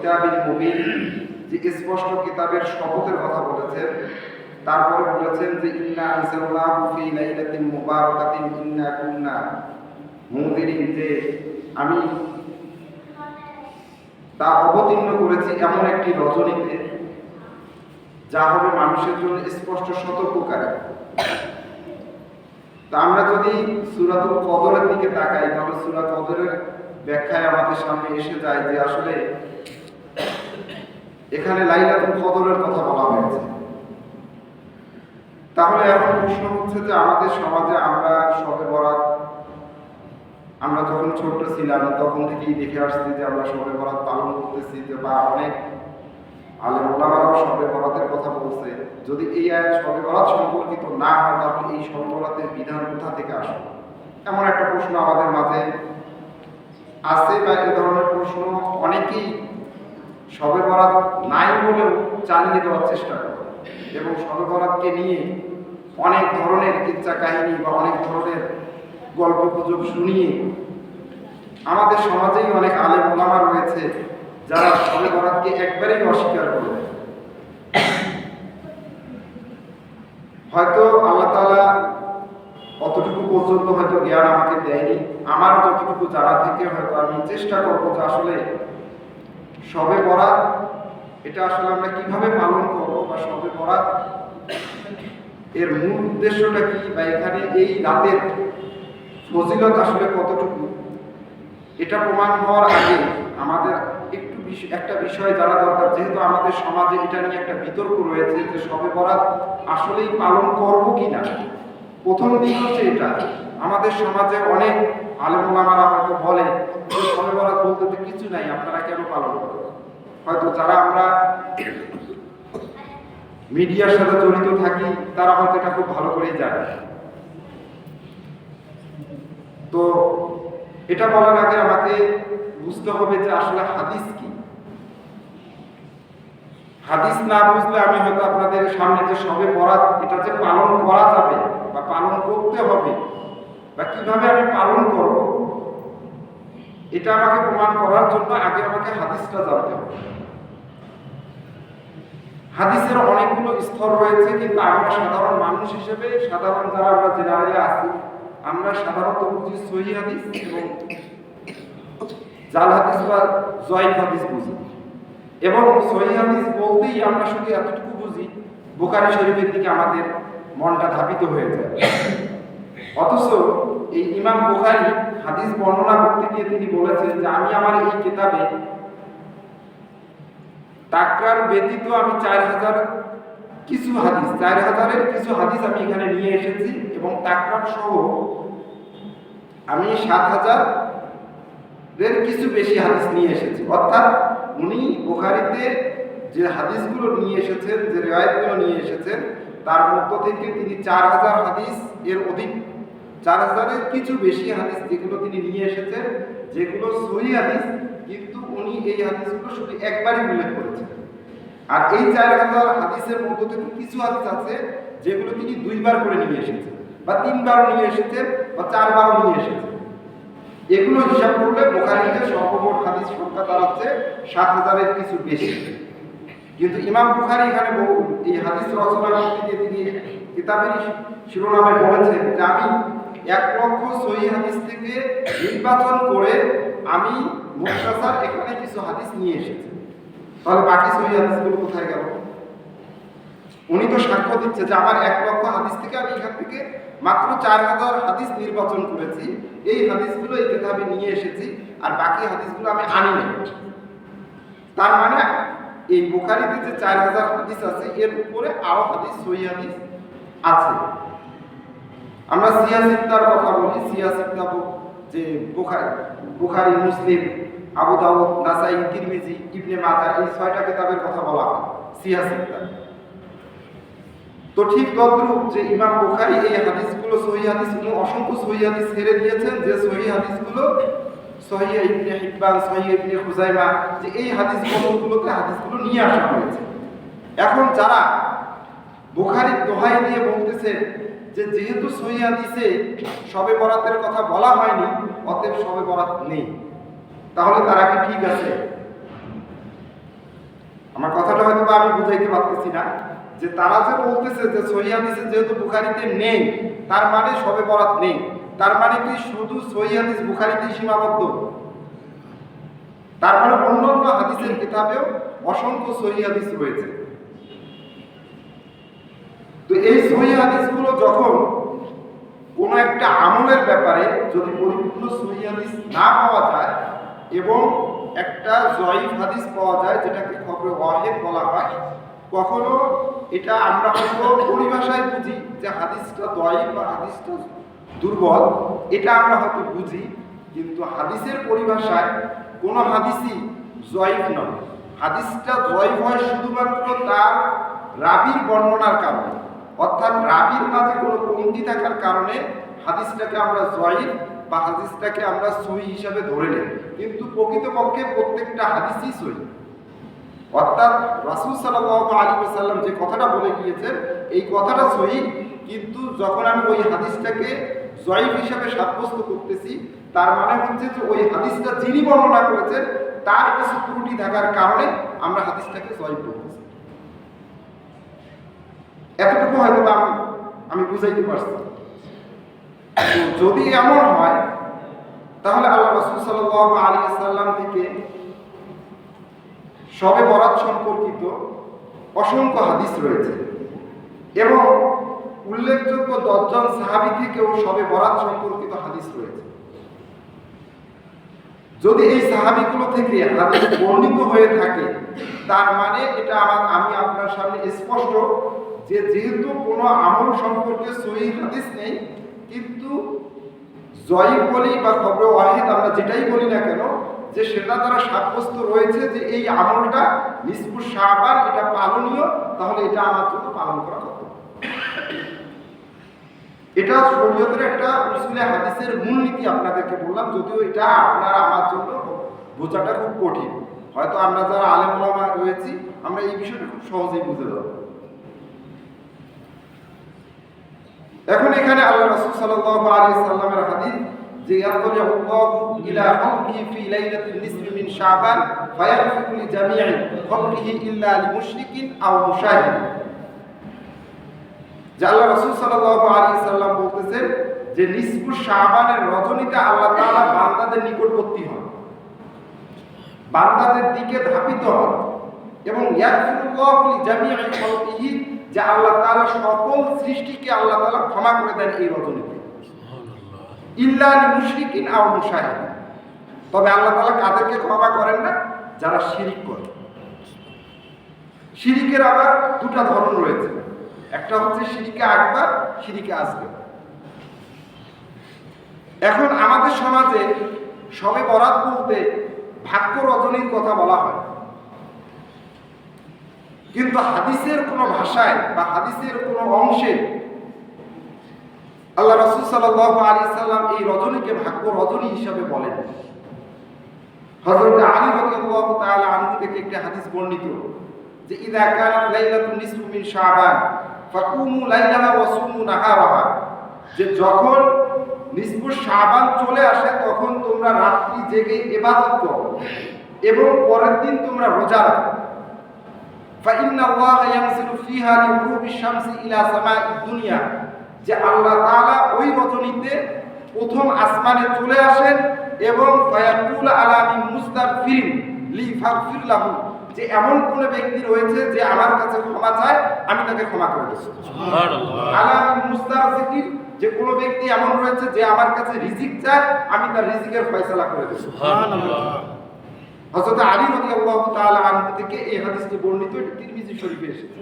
কিতাবিল মুবিন, যে স্পষ্ট কিতাবের শপথের কথা বলেছেন। তারপরে বলেছেন যে, ইন্না ফি লাইলাতিন মুবারাকাতিন, ইন্না কুন্না মুনদিরিন যে আমি তা অবতীর্ণ করেছি এমন একটি রজনীতে, যা হবে মানুষের জন্য স্পষ্ট সতর্ককারী। তা আমরা যদি সুরাতুল কদরের দিকে তাকাই, তাহলে সুরা কদরের ব্যাখ্যায় আমাদের সামনে এসে যায় যে আসলে এখানে লাইলাতুল কদরের কথা বলা হয়েছে। তাহলে এখন প্রশ্ন হচ্ছে যে আমাদের সমাজে আমরা সবে বরাত, আমরা যখন ছোট ছিলাম, তখন থেকেই দেখে আসছি যে আমরা সবে বরাত পালন করতেছি যে বা অনেক আলেম ওলামারাও সবে বরাতের কথা বলছে। যদি এই আয়াত সবে বরাত সম্পর্কিত না হয়, তাহলে এই সবে বরাতের বিধান কোথা থেকে আসবে এমন একটা প্রশ্ন আমাদের মাঝে আছে বা এ ধরনের প্রশ্ন অনেকেই সবে বরাত নাই বলেও চালিয়ে দেওয়ার চেষ্টা করে। এবং সবে বরাতকে নিয়ে অনেক ধরনের ইচ্ছা কাহিনী বা অনেক ধরনের গল্প গুজব শুনিয়ে আমাদের সমাজেই অনেক আলেম ওলামা রয়েছে যারা সবে বরাতকে একবারেই অস্বীকার করে হয়তো আল্লাহ তাআলা অতটুকু পর্যন্ত হয়তো জ্ঞান আমাকে দেয়নি। আমার যতটুকু জানা থেকে হয়তো আমি চেষ্টা করব যে আসলে সবে বরাত, এটা আসলে আমরা কীভাবে পালন করব বা সবে বরাত? এর মূল উদ্দেশ্যটা কি বা এখানে এই রাতের ফজিলত আসলে কতটুকু? এটা প্রমাণ হওয়ার আগে আমাদের একটু একটা বিষয় জানা দরকার। যেহেতু আমাদের সমাজে এটা নিয়ে একটা বিতর্ক রয়েছে যে সবে বরাত আসলেই পালন করব কি না প্রথম দিক হচ্ছে এটা। আমাদের সমাজে অনেক আলেমারা হয়তো বলে সবে বরাত বলতে তো কিছু নাই, আপনারা কেন পালন করেন? হয়তো যারা আমরা মিডিয়ার সাথে জড়িত থাকি, তারা হয়তো এটা খুব ভালো করেই জানে। তো এটা বলার আগে আমাকে বুঝতে হবে যে আসলে হাদিস কি। হাদিস না বুঝলে আমি হয়তো আপনাদের সামনে যে সবে বরাত, এটা যে পালন করা যাবে বা পালন করতে হবে, বা কীভাবে আমি পালন করব এটা আমাকে প্রমাণ করার জন্য আগে আমাকে হাদিসটা জানতে হবে। হাদিসের অনেকগুলো স্তর রয়েছে, কিন্তু আমরা সাধারণ মানুষ হিসেবে, সাধারণ যারা আমরা জেনারেলে আছি, আমরা সাধারণত বুঝি সহি হাদিস এবং জাল হাদিস বা জয়ীফ হাদিস বুঝি। এবং সহি হাদিস বলতেই আমরা শুধু এতটুকু বুঝি বোকারি শরীফের দিকে আমাদের মনটা ধাবিত হয়ে যায়। অথচ এই ইমাম বুখারী হাদিস বর্ণনা করতে গিয়ে তিনি বলেছেন যে আমি আমার এই কিতাবে তাকরার ব্যতীত আমি চার হাজার কিছু হাদিস, চার হাজারের কিছু হাদিস আমি এখানে নিয়ে এসেছি এবং তাকরার সহ আমি সাত হাজার এর কিছু বেশি হাদিস নিয়ে এসেছি। অর্থাৎ উনি বুখারিতে যে হাদিসগুলো নিয়ে এসেছেন, যে রেওয়ায়তগুলো নিয়ে এসেছেন, তার মধ্য থেকে তিনি চার হাজার হাদিস এর অধিক চার হাজারের কিছু বেশি হাদিস যেগুলো তিনি নিয়ে এসেছেন, যেগুলো সহি হাদিস, কিন্তু উনি এই হাদিসগুলো শুধু একবারই উল্লেখ করেছেন। আর এই চার হাজার হাদিসের মধ্য থেকে কিছু হাদিস আছে যেগুলো তিনি দুইবার করে নিয়ে এসেছেন, বা তিনবারও নিয়ে এসেছেন, বা চারবারও নিয়ে এসেছেন। এগুলো হিসাব করলে বোখারিতে সর্বমোট হাদিস সংখ্যা দাঁড়াচ্ছে সাত হাজারের কিছু বেশি। কিন্তু ইমাম বুখারি এখানে এই হাদিস রচনা তিনি কিতাবের শিরোনামে বলেছেন যে আমি এক লক্ষ সহি হাদিস থেকে নির্বাচন করে আমি মুক্তাসার এখানে কিছু হাদিস নিয়ে এসেছি। তাহলে বাকি সহি হাদিসগুলো কোথায় গেল? উনি তো সাক্ষ্য দিচ্ছে যে আমার এক লক্ষ হাদিস থেকে আমি এখান থেকে মাত্র চার হাজার হাদিস নির্বাচন করেছি। এই হাদিসগুলো এই কিতাবে নিয়ে এসেছি আর বাকি হাদিসগুলো আমি আনি নাই। তার মানে এই বুখারিতে যে চার হাজার হাদিস আছে, এর উপরে আরও হাদিস, সহি হাদিস আছে। আমরা সিয়াসিত্তার কথা বলি সিয়াসিত্তা যে বুখারি বুখারি, মুসলিম, আবু দাউদ, নাসাই, তিরমিজি, ইবনে মাজা এই ছয়টা কিতাবের কথা বলা হয় সিয়াসিত্তা তো ঠিক তদ্রূপ যে ইমাম বুখারি এই হাদিসগুলো, সহি হাদিস উনি অসংখ্য সহি হাদিস ছেড়ে দিয়েছেন, যে সহি হাদিসগুলো সহি ইবনে হিব্বান, সহি ইবনে খুজাইমা, যে এই হাদিস বন্ধগুলোতে হাদিসগুলো নিয়ে আসা হয়েছে। এখন যারা বুখারির দোহাই দিয়ে বলতেছে যে যেহেতু সহি হাদিসে সবে বরাতের কথা বলা হয়নি, অতএব সবে বরাত নেই। তাহলে তারা কি ঠিক আছে? আমার কথাটা হয়তো বা আমি বুঝাইতে পারতেছি না। যে তারা যে বলতেছে যে সহি হাদিসে যেহেতু বুখারিতে নেই, তার মানে সবে বরাত নেই। তার মানে কি শুধু সহি হাদিস বুখারিতেই সীমাবদ্ধ? তার মানে অন্যান্য হাদিসের কিতাবেও অসংখ্য সহি হাদিস রয়েছে তো এই সহি হাদিসগুলো যখন কোনো একটা আমলের ব্যাপারে যদি পরিপূর্ণ সহি হাদিস না পাওয়া যায় এবং একটা জয়ীফ হাদিস পাওয়া যায়, যেটাকে খবরে ওয়াহেদ বলা হয়, কখনো এটা আমরা হয়তো পরিভাষায় বুঝি যে হাদিসটা দয়ীফ বা হাদিসটা দুর্বল, এটা আমরা হয়তো বুঝি, কিন্তু হাদিসের পরিভাষায় কোনো হাদিসই জয়ীফ নয়। হাদিসটা জয়ীফ হয় শুধুমাত্র তার রাবির বর্ণনার কারণে। অর্থাৎ রাবির মাঝে কোনো কমতি থাকার কারণে হাদিসটাকে আমরা জয়ীফ বা হাদিসটাকে আমরা সহি হিসাবে ধরে নেই। কিন্তু প্রকৃতপক্ষে প্রত্যেকটা হাদিসই সহি। অর্থাৎ রাসুল সাল্লাহ আলী সাল্লাম যে কথাটা বলে গিয়েছেন, এই কথাটা সহি, কিন্তু যখন আমি ওই হাদিসটাকে জয়ীফ হিসাবে সাব্যস্ত করতেছি, তার মানে হচ্ছে যে ওই হাদিসটা যিনি বর্ণনা করেছেন, তার কিছু ত্রুটি থাকার কারণে আমরা হাদিসটাকে জয়ীফ করতেছি এতটুকু হয়তো বা আমি বুঝাইতে পারছি। যদি এমন হয়, তাহলে আল্লাহ রসুল সাল্লাহ আলী সাল্লাম থেকে সবে বরাত সম্পর্কিত অসংখ্য হাদিস রয়েছে এবং উল্লেখযোগ্য দশজন সাহাবি থেকেও সবে বরাত সম্পর্কিত হাদিস রয়েছে। যদি এই সাহাবিগুলো থেকে হাদিস বর্ণিত হয়ে থাকে, তার মানে এটা আমার আমি আপনার সামনে স্পষ্ট যে যেহেতু কোনো আমল সম্পর্কে সহি হাদিস নেই, কিন্তু জয়ীব বলি বা খবর ওয়াহিদ আমরা যেটাই বলি না কেন, যে সেটা দ্বারা সাব্যস্ত রয়েছে যে এই আমলটা নিষ্পুর সাহাবান এটা পালনীয়, তাহলে এটা আমার জন্য পালন করা কর্তব্য এটা শরীয়তের একটা উসুলে হাদিসের মূলনীতি আপনাদেরকে বললাম, যদিও এটা আপনারা আমার জন্য বোঝাটা খুব কঠিন। হয়তো আমরা যারা আলেম ওলামা রয়েছি, আমরা এই বিষয়টা খুব সহজেই বুঝে যাব। এখন এখানে আল্লাহ রাসূল সাল্লাল্লাহু আলাইহি সাল্লামের হাদিস যে ইলা ফি লাইলাতিন মিন শাবান লি খালকিহি ইল্লা লি মুশরিকিন আও মুশাহিদ যে আল্লাহ রাসূল সাল্লাল্লাহু আলাইহি সাল্লাম বলতেছেন যে, নিসফু শাবানের রজনীতে আল্লাহ তাআলা বান্দাদের নিকটবর্তী হন। বান্দাদের দিকে ধাপিত হন এবং লি খালকিহি যে আল্লাহ তাআলা সকল সৃষ্টিকে আল্লাহ তালা ক্ষমা করে দেন এই রজনীতে ইল্লা মুশরিকিন মুশাহিদ। তবে আল্লাহ তাআলা কাদেরকে ক্ষমা করেন না? যারা শিরিক করে। শিরিকের আবার দুটা ধরন রয়েছে। একটা হচ্ছে শিরিকে আকবার, শিরিকে আসবে এখন আমাদের সমাজে সবে বরাত বলতে ভাগ্য রজনীর কথা বলা হয়। কিন্তু হাদিসের কোনো ভাষায় বা হাদিসের কোনো অংশে আল্লাহ রসুল সাল্লাহ আলী সাল্লাম এই রজনীকে ভাগ্য রজনী হিসাবে বলেন। হযরত আলী রাদিয়াল্লাহু তাআলা আনহু থেকে একটি হাদিস বর্ণিত যে, ইদা কানাত লাইলাতুন নিসফু মিন শাবান, ফাকুমু লাইলাহা ওয়া সুমু নাহারাহা। যে, যখন নিসফু শাবান চলে আসে, তখন তোমরা রাত্রি জেগে ইবাদত করো এবং পরের দিন তোমরা রোজা রাখো। فإن الله ينزل فيها لغروب الشمس إلى سماء الدنيا যে আল্লাহ তাআলা ওই রজনীতে প্রথম আসমানে চলে আসেন এবং ফায়াকুল আলামি মুস্তাগফিরিন লি ফাগফির লাহু যে এমন কোন ব্যক্তি রয়েছে যে আমার কাছে ক্ষমা চায় আমি তাকে ক্ষমা করে দেব আলামি মুস্তাগফির যে কোন ব্যক্তি এমন রয়েছে যে আমার কাছে রিজিক চায় আমি তার রিজিকের ফয়সালা করে দেব হযরত আলী রবি আল্লাহ তাল আনহু থেকে এই হাদিসটি বর্ণিত এটি তিরমিজি শরীফে এসেছে।